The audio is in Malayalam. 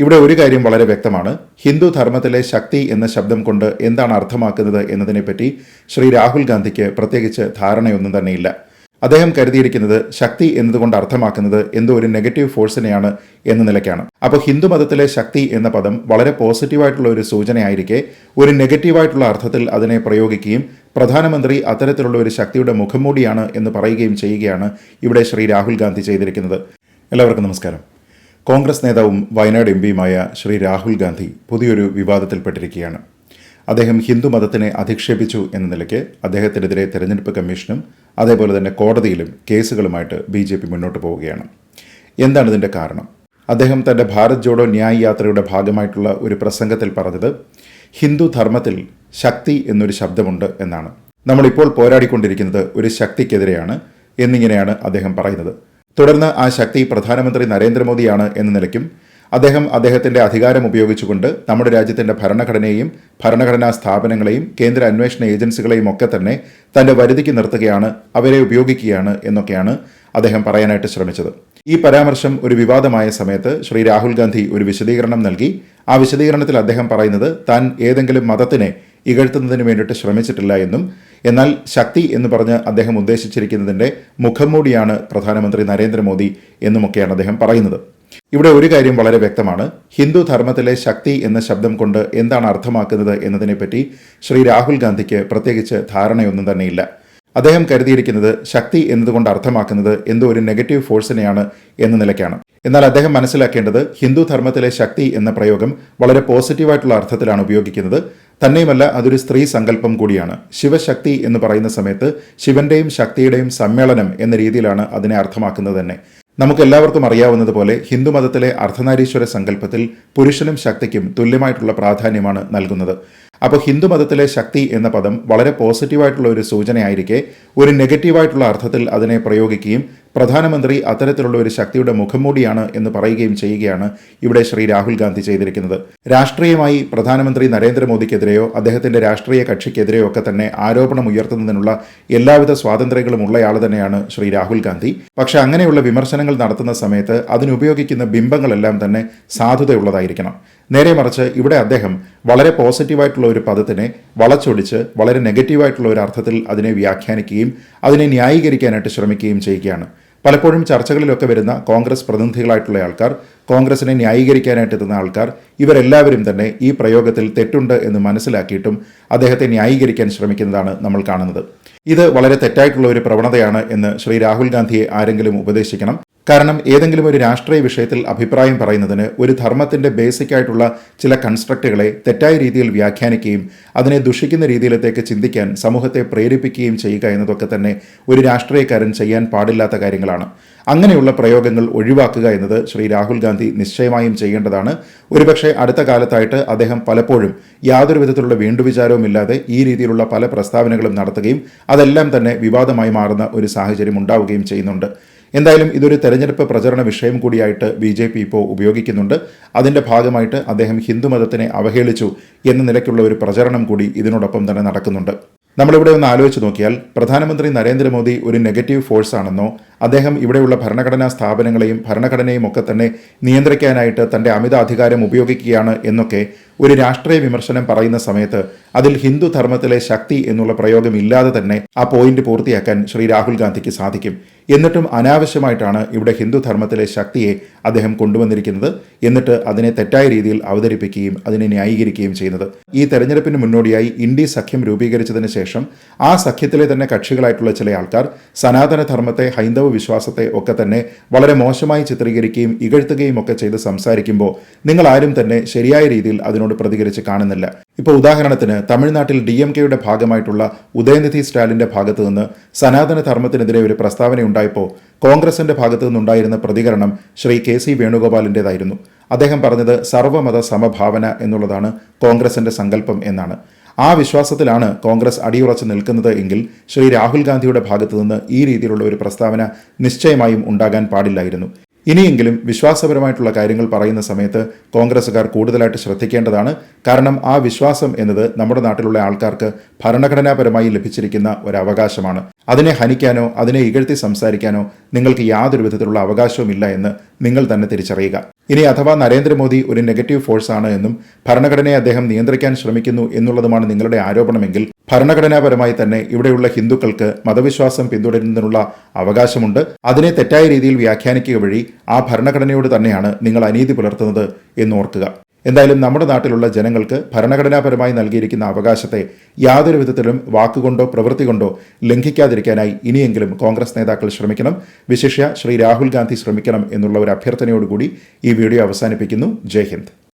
ഇവിടെ ഒരു കാര്യം വളരെ വ്യക്തമാണ്. ഹിന്ദു ധർമ്മത്തിലെ ശക്തി എന്ന ശബ്ദം കൊണ്ട് എന്താണ് അർത്ഥമാക്കുന്നത് എന്നതിനെപ്പറ്റി ശ്രീ രാഹുൽ ഗാന്ധിക്ക് പ്രത്യേകിച്ച് ധാരണയൊന്നും തന്നെയില്ല. അദ്ദേഹം കരുതിയിരിക്കുന്നത് ശക്തി എന്നതുകൊണ്ട് അർത്ഥമാക്കുന്നത് എന്തോ ഒരു നെഗറ്റീവ് ഫോഴ്സിനെയാണ് എന്ന നിലയ്ക്കാണ്. അപ്പോൾ ഹിന്ദു മതത്തിലെ ശക്തി എന്ന പദം വളരെ പോസിറ്റീവായിട്ടുള്ള ഒരു സൂചനയായിരിക്കെ ഒരു നെഗറ്റീവായിട്ടുള്ള അർത്ഥത്തിൽ അതിനെ പ്രയോഗിക്കുകയും പ്രധാനമന്ത്രി അത്തരത്തിലുള്ള ഒരു ശക്തിയുടെ മുഖംമൂടിയാണ് എന്ന് പറയുകയും ചെയ്യുകയാണ് ഇവിടെ ശ്രീ രാഹുൽ ഗാന്ധി ചെയ്തിരിക്കുന്നത്. എല്ലാവർക്കും നമസ്കാരം. കോൺഗ്രസ് നേതാവും വയനാട് എം പിയുമായ ശ്രീ രാഹുൽ ഗാന്ധി പുതിയൊരു വിവാദത്തിൽപ്പെട്ടിരിക്കുകയാണ്. അദ്ദേഹം ഹിന്ദു മതത്തിനെ അധിക്ഷേപിച്ചു എന്ന നിലയ്ക്ക് അദ്ദേഹത്തിനെതിരെ തെരഞ്ഞെടുപ്പ് കമ്മീഷനും അതേപോലെ തന്നെ കോടതിയിലും കേസുകളുമായിട്ട് ബി ജെ പി മുന്നോട്ട് പോവുകയാണ്. എന്താണ് ഇതിന്റെ കാരണം? അദ്ദേഹം തന്റെ ഭാരത് ജോഡോ ന്യായ് യാത്രയുടെ ഭാഗമായിട്ടുള്ള ഒരു പ്രസംഗത്തിൽ പറഞ്ഞത് ഹിന്ദു ധർമ്മത്തിൽ ശക്തി എന്നൊരു ശബ്ദമുണ്ട് എന്നാണ്. നമ്മളിപ്പോൾ പോരാടിക്കൊണ്ടിരിക്കുന്നത് ഒരു ശക്തിക്കെതിരെയാണ് എന്നിങ്ങനെയാണ് അദ്ദേഹം പറയുന്നത്. തുടർന്ന് ആ ശക്തി പ്രധാനമന്ത്രി നരേന്ദ്രമോദിയാണ് എന്ന നിലയ്ക്കും അദ്ദേഹം അദ്ദേഹത്തിന്റെ അധികാരം ഉപയോഗിച്ചുകൊണ്ട് നമ്മുടെ രാജ്യത്തിന്റെ ഭരണഘടനയെയും ഭരണഘടനാ സ്ഥാപനങ്ങളെയും കേന്ദ്ര അന്വേഷണ ഏജൻസികളെയും ഒക്കെ തന്നെ തന്റെ വരുതിക്ക് നിർത്തുകയാണ് അവരെ ഉപയോഗിക്കുകയാണ് എന്നൊക്കെയാണ് അദ്ദേഹം പറയാനായിട്ട് ശ്രമിച്ചത്. ഈ പരാമർശം ഒരു വിവാദമായ സമയത്ത് ശ്രീ രാഹുൽ ഗാന്ധി ഒരു വിശദീകരണം നൽകി. ആ വിശദീകരണത്തിൽ അദ്ദേഹം പറയുന്നത് താൻ ഏതെങ്കിലും മതത്തിനെ ഇകഴ്ത്തുന്നതിന് വേണ്ടിയിട്ട് ശ്രമിച്ചിട്ടില്ല എന്നും എന്നാൽ ശക്തി എന്ന് പറഞ്ഞ് അദ്ദേഹം ഉദ്ദേശിച്ചിരിക്കുന്നതിന്റെ മുഖംമൂടിയാണ് പ്രധാനമന്ത്രി നരേന്ദ്രമോദി എന്നുമൊക്കെയാണ് അദ്ദേഹം പറയുന്നത്. ഇവിടെ ഒരു കാര്യം വളരെ വ്യക്തമാണ്. ഹിന്ദു ധർമ്മത്തിലെ ശക്തി എന്ന ശബ്ദം കൊണ്ട് എന്താണ് അർത്ഥമാക്കുന്നത് എന്നതിനെപ്പറ്റി ശ്രീ രാഹുൽ ഗാന്ധിക്ക് പ്രത്യേകിച്ച് ധാരണയൊന്നും തന്നെയില്ല. അദ്ദേഹം കരുതിയിരിക്കുന്നത് ശക്തി എന്നതുകൊണ്ട് അർത്ഥമാക്കുന്നത് എന്തോ ഒരു നെഗറ്റീവ് ഫോഴ്സിനെയാണ് എന്ന നിലയ്ക്കാണ്. എന്നാൽ അദ്ദേഹം മനസ്സിലാക്കേണ്ടത് ഹിന്ദു ധർമ്മത്തിലെ ശക്തി എന്ന പ്രയോഗം വളരെ പോസിറ്റീവായിട്ടുള്ള അർത്ഥത്തിലാണ് ഉപയോഗിക്കുന്നത്. തന്നെയുമല്ല അതൊരു സ്ത്രീ സങ്കല്പം കൂടിയാണ്. ശിവശക്തി എന്ന് പറയുന്ന സമയത്ത് ശിവന്റെയും ശക്തിയുടെയും സമ്മേളനം എന്ന രീതിയിലാണ് അതിനെ അർത്ഥമാക്കുന്നത് തന്നെ. നമുക്ക് എല്ലാവർക്കും അറിയാവുന്നതുപോലെ ഹിന്ദുമതത്തിലെ അർദ്ധനാരീശ്വര സങ്കല്പത്തിൽ പുരുഷനും ശക്തിക്കും തുല്യമായിട്ടുള്ള പ്രാധാന്യമാണ് നൽകുന്നത്. അപ്പോൾ ഹിന്ദുമതത്തിലെ ശക്തി എന്ന പദം വളരെ പോസിറ്റീവായിട്ടുള്ള ഒരു സൂചനയായിരിക്കെ ഒരു നെഗറ്റീവായിട്ടുള്ള അർത്ഥത്തിൽ അതിനെ പ്രയോഗിക്കുകയും പ്രധാനമന്ത്രി അത്തരത്തിലുള്ള ഒരു ശക്തിയുടെ മുഖംമൂടിയാണ് എന്ന് പറയുകയും ചെയ്യുകയാണ് ഇവിടെ ശ്രീ രാഹുൽ ഗാന്ധി ചെയ്തിരിക്കുന്നത്. രാഷ്ട്രീയമായി പ്രധാനമന്ത്രി നരേന്ദ്രമോദിക്കെതിരെയോ അദ്ദേഹത്തിന്റെ രാഷ്ട്രീയ കക്ഷിക്കെതിരെയോ ഒക്കെ തന്നെ ആരോപണം ഉയർത്തുന്നതിനുള്ള എല്ലാവിധ സ്വാതന്ത്ര്യങ്ങളും ഉള്ളയാൾ തന്നെയാണ് ശ്രീ രാഹുൽ ഗാന്ധി. പക്ഷെ അങ്ങനെയുള്ള വിമർശനങ്ങൾ നടത്തുന്ന സമയത്ത് അതിനുപയോഗിക്കുന്ന ബിംബങ്ങളെല്ലാം തന്നെ സാധുതയുള്ളതായിരിക്കണം. നേരെ മറിച്ച് ഇവിടെ അദ്ദേഹം വളരെ പോസിറ്റീവായിട്ടുള്ള ഒരു പദത്തിനെ വളച്ചൊടിച്ച് വളരെ നെഗറ്റീവായിട്ടുള്ള ഒരു അർത്ഥത്തിൽ അതിനെ വ്യാഖ്യാനിക്കുകയും അതിനെ ന്യായീകരിക്കാനായിട്ട് ശ്രമിക്കുകയും ചെയ്യുകയാണ്. പലപ്പോഴും ചർച്ചകളിലൊക്കെ വരുന്ന കോൺഗ്രസ് പ്രതിനിധികളായിട്ടുള്ള ആൾക്കാർ കോൺഗ്രസിനെ ന്യായീകരിക്കാനായിട്ട് എത്തുന്ന ആൾക്കാർ ഇവരെല്ലാവരും തന്നെ ഈ പ്രയോഗത്തിൽ തെറ്റുണ്ട് എന്ന് മനസ്സിലാക്കിയിട്ടും അദ്ദേഹത്തെ ന്യായീകരിക്കാൻ ശ്രമിക്കുന്നതാണ് നമ്മൾ കാണുന്നത്. ഇത് വളരെ തെറ്റായിട്ടുള്ള ഒരു പ്രവണതയാണ് എന്ന് ശ്രീ രാഹുൽ ഗാന്ധിയെ ആരെങ്കിലും ഉപദേശിക്കണം. കാരണം ഏതെങ്കിലും ഒരു രാഷ്ട്രീയ വിഷയത്തിൽ അഭിപ്രായം പറയുന്നതിന് ഒരു ധർമ്മത്തിന്റെ ബേസിക് ആയിട്ടുള്ള ചില കൺസ്ട്രക്റ്റുകളെ തെറ്റായ രീതിയിൽ വ്യാഖ്യാനിക്കുകയും അതിനെ ദുഷിക്കുന്ന രീതിയിലത്തേക്ക് ചിന്തിക്കാൻ സമൂഹത്തെ പ്രേരിപ്പിക്കുകയും ചെയ്യുക എന്നതൊക്കെ തന്നെ ഒരു രാഷ്ട്രീയക്കാരൻ ചെയ്യാൻ പാടില്ലാത്ത കാര്യങ്ങളാണ്. അങ്ങനെയുള്ള പ്രയോഗങ്ങൾ ഒഴിവാക്കുക എന്നത് ശ്രീ രാഹുൽ ഗാന്ധി നിശ്ചയമായും ചെയ്യേണ്ടതാണ്. ഒരുപക്ഷെ അടുത്ത കാലത്തായിട്ട് അദ്ദേഹം പലപ്പോഴും യാതൊരു വിധത്തിലുള്ള വീണ്ടുവിചാരവും ഇല്ലാതെ ഈ രീതിയിലുള്ള പല പ്രസ്താവനകളും നടത്തുകയും അതെല്ലാം തന്നെ വിവാദമായി മാറുന്ന ഒരു സാഹചര്യം ഉണ്ടാവുകയും ചെയ്യുന്നുണ്ട്. എന്തായാലും ഇതൊരു തെരഞ്ഞെടുപ്പ് പ്രചരണ വിഷയം കൂടിയായിട്ട് ബി ജെ പി ഇപ്പോൾ ഉപയോഗിക്കുന്നുണ്ട്. അതിന്റെ ഭാഗമായിട്ട് അദ്ദേഹം ഹിന്ദുമതത്തിനെ അവഹേളിച്ചു എന്ന നിലയ്ക്കുള്ള ഒരു പ്രചരണം കൂടി ഇതിനോടൊപ്പം തന്നെ നടക്കുന്നുണ്ട്. നമ്മളിവിടെ ഒന്ന് ആലോചിച്ച് നോക്കിയാൽ പ്രധാനമന്ത്രി നരേന്ദ്രമോദി ഒരു നെഗറ്റീവ് ഫോഴ്സ് ആണെന്നോ അദ്ദേഹം ഇവിടെയുള്ള ഭരണഘടനാ സ്ഥാപനങ്ങളെയും ഭരണഘടനയും ഒക്കെ തന്നെ നിയന്ത്രിക്കാനായിട്ട് തന്റെ അമിത അധികാരം ഉപയോഗിക്കുകയാണ് എന്നൊക്കെ ഒരു രാഷ്ട്രീയ വിമർശനം പറയുന്ന സമയത്ത് അതിൽ ഹിന്ദു ധർമ്മത്തിലെ ശക്തി എന്നുള്ള പ്രയോഗം ഇല്ലാതെ തന്നെ ആ പോയിന്റ് പൂർത്തിയാക്കാൻ ശ്രീ രാഹുൽ ഗാന്ധിക്ക് സാധിക്കും. എന്നിട്ടും അനാവശ്യമായിട്ടാണ് ഇവിടെ ഹിന്ദു ധർമ്മത്തിലെ ശക്തിയെ അദ്ദേഹം കൊണ്ടുവന്നിരിക്കുന്നത് എന്നിട്ട് അതിനെ തെറ്റായ രീതിയിൽ അവതരിപ്പിക്കുകയും അതിനെ ന്യായീകരിക്കുകയും ചെയ്യുന്നത്. ഈ തെരഞ്ഞെടുപ്പിന് മുന്നോടിയായി ഇന്ത്യ സഖ്യം രൂപീകരിച്ചതിന് ശേഷം ആ സഖ്യത്തിലെ തന്നെ കക്ഷികളായിട്ടുള്ള ചില ആൾക്കാർ സനാതന ധർമ്മത്തെ ഹൈന്ദവ വിശ്വാസത്തെ ഒക്കെ തന്നെ വളരെ മോശമായി ചിത്രീകരിക്കുകയും ഇകഴ്ത്തുകയും ഒക്കെ ചെയ്ത് സംസാരിക്കുമ്പോൾ നിങ്ങൾ ആരും തന്നെ ശരിയായ രീതിയിൽ അതിനോട് പ്രതികരിച്ച് കാണുന്നില്ല. ഇപ്പോൾ ഉദാഹരണത്തിന് തമിഴ്നാട്ടിൽ ഡി എം കെയുടെ ഭാഗമായിട്ടുള്ള ഉദയനിധി സ്റ്റാലിന്റെ ഭാഗത്തു നിന്ന് സനാതന ധർമ്മത്തിനെതിരെ ഒരു പ്രസ്താവന ഉണ്ടായപ്പോൾ കോൺഗ്രസിന്റെ ഭാഗത്തു നിന്നുണ്ടായിരുന്ന പ്രതികരണം ശ്രീ കെ സി വേണുഗോപാലിന്റെതായിരുന്നു അദ്ദേഹം പറഞ്ഞത് സർവമത സമഭാവന എന്നുള്ളതാണ് കോൺഗ്രസിന്റെ സങ്കല്പം എന്നാണ്. ആ വിശ്വാസത്തിലാണ് കോൺഗ്രസ് അടിയുറച്ച് നിൽക്കുന്നത് എങ്കിൽ ശ്രീ രാഹുൽ ഗാന്ധിയുടെ ഭാഗത്തു നിന്ന് ഈ രീതിയിലുള്ള ഒരു പ്രസ്താവന നിശ്ചയമായും ഉണ്ടാകാൻ പാടില്ലായിരുന്നു. ഇനിയെങ്കിലും വിശ്വാസപരമായിട്ടുള്ള കാര്യങ്ങൾ പറയുന്ന സമയത്ത് കോൺഗ്രസ്സുകാർ കൂടുതലായിട്ട് ശ്രദ്ധിക്കേണ്ടതാണ്. കാരണം ആ വിശ്വാസം എന്നത് നമ്മുടെ നാട്ടിലുള്ള ആൾക്കാർക്ക് ഭരണഘടനാപരമായി ലഭിച്ചിരിക്കുന്ന ഒരു അവകാശമാണ്. അതിനെ ഹനിക്കാനോ അതിനെ ഇകഴ്ത്തി സംസാരിക്കാനോ നിങ്ങൾക്ക് യാതൊരു വിധത്തിലുള്ള അവകാശവുമില്ല എന്ന് നിങ്ങൾ തന്നെ തിരിച്ചറിയുക. ഇനി അഥവാ നരേന്ദ്രമോദി ഒരു നെഗറ്റീവ് ഫോഴ്സ് ആണ് എന്നും ഭരണഘടനയെ അദ്ദേഹം നിയന്ത്രിക്കാൻ ശ്രമിക്കുന്നു എന്നുള്ളതുമാണ് നിങ്ങളുടെ ആരോപണമെങ്കിൽ ഭരണഘടനാപരമായി തന്നെ ഇവിടെയുള്ള ഹിന്ദുക്കൾക്ക് മതവിശ്വാസം പിന്തുടരുന്നതിനുള്ള അവകാശമുണ്ട്. അതിനെ തെറ്റായ രീതിയിൽ വ്യാഖ്യാനിക്കുക വഴി ആ ഭരണഘടനയോട് തന്നെയാണ് നിങ്ങൾ അനീതി പുലർത്തുന്നത് എന്നോർക്കുക എന്തായാലും നമ്മുടെ നാട്ടിലുള്ള ജനങ്ങൾക്ക് ഭരണഘടനാപരമായി നൽകിയിരിക്കുന്ന അവകാശത്തെ യാതൊരു വിധത്തിലും വാക്കുകൊണ്ടോ പ്രവൃത്തി കൊണ്ടോ ലംഘിക്കാതിരിക്കാനായി ഇനിയെങ്കിലും കോൺഗ്രസ് നേതാക്കൾ ശ്രമിക്കണം. വിശിഷ്യ ശ്രീ രാഹുൽ ഗാന്ധി ശ്രമിക്കണം എന്നുള്ള ഒരു അഭ്യർത്ഥനയോടുകൂടി ഈ വീഡിയോ അവസാനിപ്പിക്കുന്നു. ജയ് ഹിന്ദ്.